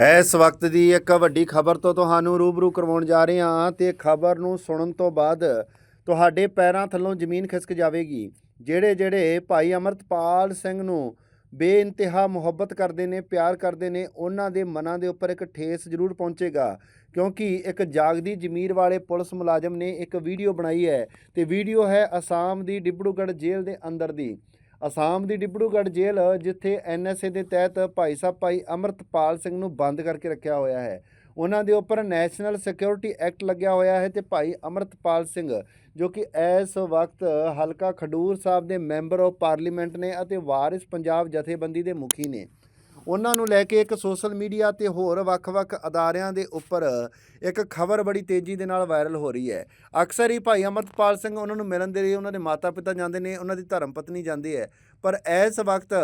ਇਸ ਵਕਤ ਦੀ ਇੱਕ ਵੱਡੀ ਖਬਰ ਤੋਂ ਤੁਹਾਨੂੰ ਰੂਬਰੂ ਕਰਵਾਉਣ ਜਾ ਰਹੇ ਹਾਂ ਤੇ ਖਬਰ ਨੂੰ ਸੁਣਨ ਤੋਂ ਬਾਅਦ ਤੁਹਾਡੇ ਪੈਰਾਂ ਥੱਲੋਂ ਜ਼ਮੀਨ ਖਿਸਕ ਜਾਵੇਗੀ। ਜਿਹੜੇ ਜਿਹੜੇ ਭਾਈ ਅਮਰਤਪਾਲ ਸਿੰਘ ਨੂੰ ਬੇਇੰਤਹਾ ਮੁਹੱਬਤ ਕਰਦੇ ਨੇ, ਪਿਆਰ ਕਰਦੇ ਨੇ, ਉਹਨਾਂ ਦੇ ਮਨਾਂ ਦੇ ਉੱਪਰ ਇੱਕ ਠੇਸ ਜ਼ਰੂਰ ਪਹੁੰਚੇਗਾ। ਕਿਉਂਕਿ ਇੱਕ ਜਾਗਦੀ ਜ਼ਮੀਰ ਵਾਲੇ ਪੁਲਿਸ ਮੁਲਾਜ਼ਮ ਨੇ ਇੱਕ ਵੀਡੀਓ ਬਣਾਈ ਹੈ ਤੇ ਵੀਡੀਓ ਹੈ ਅਸਾਮ ਦੀ ਡਿਬੜੂਗੜ੍ਹ ਜੇਲ੍ਹ ਦੇ ਅੰਦਰ ਦੀ। ਅਸਾਮ ਦੀ ਡਿਬੜੂਗੜ੍ਹ ਜੇਲ੍ਹ, ਜਿੱਥੇ ਐਨਐਸਏ ਦੇ ਤਹਿਤ ਭਾਈ ਸਾਹਿਬ, ਭਾਈ ਅਮਰਤਪਾਲ ਸਿੰਘ ਨੂੰ ਬੰਦ ਕਰਕੇ ਰੱਖਿਆ ਹੋਇਆ ਹੈ। ਉਹਨਾਂ ਦੇ ਉੱਪਰ ਨੈਸ਼ਨਲ ਸਿਕਿਉਰਿਟੀ ਐਕਟ ਲੱਗਿਆ ਹੋਇਆ ਹੈ ਤੇ ਭਾਈ ਅਮਰਤਪਾਲ ਸਿੰਘ, ਜੋ ਕਿ ਇਸ ਵਕਤ ਹਲਕਾ ਖਡੂਰ ਸਾਹਿਬ ਦੇ ਮੈਂਬਰ ਆਫ ਪਾਰਲੀਮੈਂਟ ਨੇ ਅਤੇ ਵਾਰਿਸ ਪੰਜਾਬ ਜਥੇਬੰਦੀ ਦੇ ਮੁਖੀ ਨੇ। ਉਹਨਾਂ ਨੂੰ ਲੈ ਕੇ ਇੱਕ ਸੋਸ਼ਲ ਮੀਡੀਆ ਤੇ ਹੋਰ ਵੱਖ-ਵੱਖ ਅਦਾਰਿਆਂ ਦੇ ਉੱਪਰ ਇੱਕ ਖਬਰ ਬੜੀ ਤੇਜ਼ੀ ਦੇ ਨਾਲ ਵਾਇਰਲ ਹੋ ਰਹੀ ਹੈ। ਅਕਸਰ ਹੀ ਭਾਈ ਅਮਰਤਪਾਲ ਸਿੰਘ ਉਹਨਾਂ ਨੂੰ ਮਿਲਣ ਦੇ ਲਈ ਉਹਨਾਂ ਦੇ ਮਾਤਾ-ਪਿਤਾ ਜਾਂਦੇ ਨੇ, ਉਹਨਾਂ ਦੀ ਧਰਮ ਪਤਨੀ ਜਾਂਦੀ ਹੈ। ਪਰ ਇਸ ਵਕਤ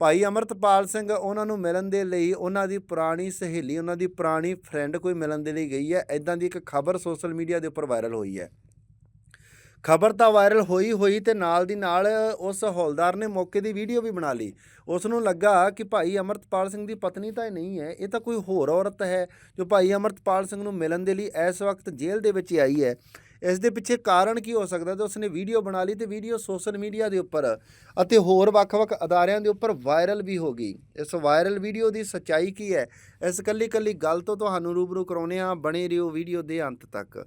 ਭਾਈ ਅਮਰਤਪਾਲ ਸਿੰਘ ਉਹਨਾਂ ਨੂੰ ਮਿਲਣ ਦੇ ਲਈ ਉਹਨਾਂ ਦੀ ਪੁਰਾਣੀ ਸਹੇਲੀ, ਉਹਨਾਂ ਦੀ ਪੁਰਾਣੀ ਫਰੈਂਡ ਕੋਈ ਮਿਲਣ ਦੇ ਲਈ ਗਈ ਹੈ। ਇਦਾਂ ਦੀ ਇੱਕ ਖਬਰ ਸੋਸ਼ਲ ਮੀਡੀਆ ਦੇ ਉੱਪਰ ਵਾਇਰਲ ਹੋਈ ਹੈ। ਖਬਰ ਤਾਂ ਵਾਇਰਲ ਹੋਈ ਹੋਈ ਤੇ ਨਾਲ ਦੀ ਨਾਲ ਉਸ ਹੌਲਦਾਰ ਨੇ ਮੌਕੇ ਦੀ ਵੀਡੀਓ ਵੀ ਬਣਾ ਲਈ। ਉਸ ਨੂੰ ਲੱਗਾ ਕਿ ਭਾਈ ਅਮਰਤਪਾਲ ਸਿੰਘ ਦੀ ਪਤਨੀ ਤਾਂ ਇਹ ਨਹੀਂ ਹੈ, ਇਹ ਤਾਂ ਕੋਈ ਹੋਰ ਔਰਤ ਹੈ ਜੋ ਭਾਈ ਅਮਰਤਪਾਲ ਸਿੰਘ ਨੂੰ ਮਿਲਣ ਦੇ ਲਈ ਇਸ ਵਕਤ ਜੇਲ੍ਹ ਦੇ ਵਿੱਚ ਆਈ ਹੈ। ਇਸ ਦੇ ਪਿੱਛੇ ਕਾਰਨ ਕੀ ਹੋ ਸਕਦਾ ਤੇ ਉਸਨੇ ਵੀਡੀਓ ਬਣਾ ਲਈ ਤੇ ਵੀਡੀਓ ਸੋਸ਼ਲ ਮੀਡੀਆ ਦੇ ਉੱਪਰ ਅਤੇ ਹੋਰ ਵੱਖ-ਵੱਖ ਅਦਾਰਿਆਂ ਦੇ ਉੱਪਰ ਵਾਇਰਲ ਵੀ ਹੋ ਗਈ। ਇਸ ਵਾਇਰਲ ਵੀਡੀਓ ਦੀ ਸੱਚਾਈ ਕੀ ਹੈ? ਇਸ ਕੱਲੀ-ਕੱਲੀ ਗੱਲ ਤੋਂ ਤੁਹਾਨੂੰ ਰੂਬਰੂ ਕਰਾਉਨੇ ਆ ਬਣੇ ਰਹੋ ਵੀਡੀਓ ਦੇ ਅੰਤ ਤੱਕ।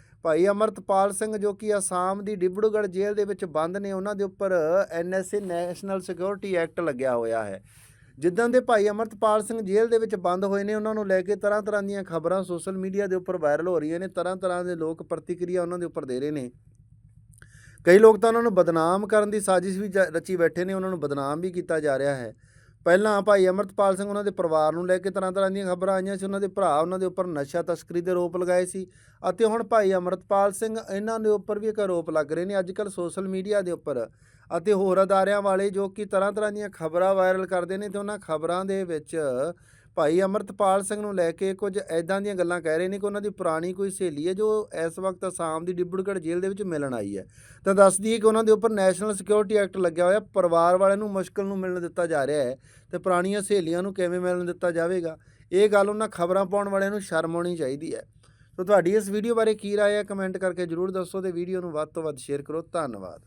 ਭਾਈ ਅਮਰਤਪਾਲ ਸਿੰਘ ਜੋ ਕਿ ਅਸਾਮ ਦੀ ਡਿਬੜੂਗੜ੍ਹ ਜੇਲ੍ਹ ਦੇ ਵਿੱਚ ਬੰਦ ਨੇ, ਉਹਨਾਂ ਦੇ ਉੱਪਰ ਐਨਐਸਏ ਨੈਸ਼ਨਲ ਸਿਕਿਉਰਿਟੀ ਐਕਟ ਲੱਗਿਆ ਹੋਇਆ ਹੈ। ਜਿੱਦਾਂ ਦੇ ਭਾਈ ਅਮਰਤਪਾਲ ਸਿੰਘ ਜੇਲ੍ਹ ਦੇ ਵਿੱਚ ਬੰਦ ਹੋਏ ਨੇ, ਉਹਨਾਂ ਨੂੰ ਲੈ ਕੇ ਤਰ੍ਹਾਂ ਤਰ੍ਹਾਂ ਦੀਆਂ ਖਬਰਾਂ ਸੋਸ਼ਲ ਮੀਡੀਆ ਦੇ ਉੱਪਰ ਵਾਇਰਲ ਹੋ ਰਹੀਆਂ ਨੇ ਤਰ੍ਹਾਂ ਤਰ੍ਹਾਂ ਦੇ ਲੋਕ ਪ੍ਰਤੀਕਿਰਿਆ ਉਹਨਾਂ ਦੇ ਉੱਪਰ ਦੇ ਰਹੇ ਨੇ। ਕਈ ਲੋਕ ਤਾਂ ਉਹਨਾਂ ਨੂੰ ਬਦਨਾਮ ਕਰਨ ਦੀ ਸਾਜ਼ਿਸ਼ ਵੀ ਜ- ਰਚੀ ਬੈਠੇ ਨੇ, ਉਹਨਾਂ ਨੂੰ ਬਦਨਾਮ ਵੀ ਕੀਤਾ ਜਾ ਰਿਹਾ ਹੈ। ਪਹਿਲਾਂ ਭਾਈ ਅਮਰਤਪਾਲ ਸਿੰਘ ਉਹਨਾਂ ਦੇ ਪਰਿਵਾਰ ਨੂੰ ਲੈ ਕੇ ਤਰ੍ਹਾਂ ਤਰ੍ਹਾਂ ਦੀਆਂ ਖਬਰਾਂ ਆਈਆਂ ਸੀ, ਉਹਨਾਂ ਦੇ ਭਰਾ ਉਹਨਾਂ ਦੇ ਉੱਪਰ ਨਸ਼ਾ ਤਸਕਰੀ ਦੇ ਆਰੋਪ ਲਗਾਏ ਸੀ ਅਤੇ ਹੁਣ ਭਾਈ ਅਮਰਤਪਾਲ ਸਿੰਘ ਇਹਨਾਂ ਦੇ ਉੱਪਰ ਵੀ ਇੱਕ ਆਰੋਪ ਲੱਗ ਰਹੇ ਨੇ ਅੱਜ ਕੱਲ ਸੋਸ਼ਲ ਮੀਡੀਆ ਦੇ ਉੱਪਰ ਅਤੇ ਹੋਰ ਅਦਾਰਿਆਂ ਵਾਲੇ ਜੋ ਕਿ ਤਰ੍ਹਾਂ ਤਰ੍ਹਾਂ ਦੀਆਂ ਖਬਰਾਂ ਵਾਇਰਲ ਕਰਦੇ ਨੇ ਤੇ ਉਹਨਾਂ ਖਬਰਾਂ ਦੇ ਵਿੱਚ ਭਾਈ ਅਮਰਤਪਾਲ ਸਿੰਘ ਨੂੰ ਲੈ ਕੇ ਕੁਝ ਐਦਾਂ ਦੀਆਂ ਗੱਲਾਂ ਕਹਿ ਰਹੇ ਨੇ ਕਿ ਉਹਨਾਂ ਦੀ ਪੁਰਾਣੀ ਕੋਈ ਸਹੇਲੀ ਹੈ ਜੋ ਇਸ ਵਕਤ ਅਸਾਮ ਦੀ ਡਿਬੜਗੜ੍ਹ ਜੇਲ੍ਹ ਦੇ ਵਿੱਚ ਮਿਲਣ ਆਈ ਹੈ। ਤਾਂ ਦੱਸਦੀ ਹੈ ਕਿ ਉਹਨਾਂ ਦੇ ਉੱਪਰ ਨੈਸ਼ਨਲ ਸਿਕਿਉਰਿਟੀ ਐਕਟ ਲੱਗਿਆ ਹੋਇਆ, ਪਰਿਵਾਰ ਵਾਲਿਆਂ ਨੂੰ ਮੁਸ਼ਕਲ ਨੂੰ ਮਿਲਣ ਦਿੱਤਾ ਜਾ ਰਿਹਾ ਹੈ ਤੇ ਪੁਰਾਣੀਆਂ ਸਹੇਲੀਆਂ ਨੂੰ ਕਿਵੇਂ ਮਿਲਣ ਦਿੱਤਾ ਜਾਵੇਗਾ? ਇਹ ਗੱਲ ਉਹਨਾਂ ਖਬਰਾਂ ਪਾਉਣ ਵਾਲਿਆਂ ਨੂੰ ਸ਼ਰਮ ਆਉਣੀ ਚਾਹੀਦੀ ਹੈ। ਸੋ ਤੁਹਾਡੀ ਇਸ ਵੀਡੀਓ ਬਾਰੇ ਕੀ ਰਾਏ ਹੈ, ਕਮੈਂਟ ਕਰਕੇ ਜਰੂਰ ਦੱਸੋ ਤੇ ਵੀਡੀਓ ਨੂੰ ਵੱਧ ਤੋਂ ਵੱਧ ਸ਼ੇਅਰ ਕਰੋ। ਧੰਨਵਾਦ।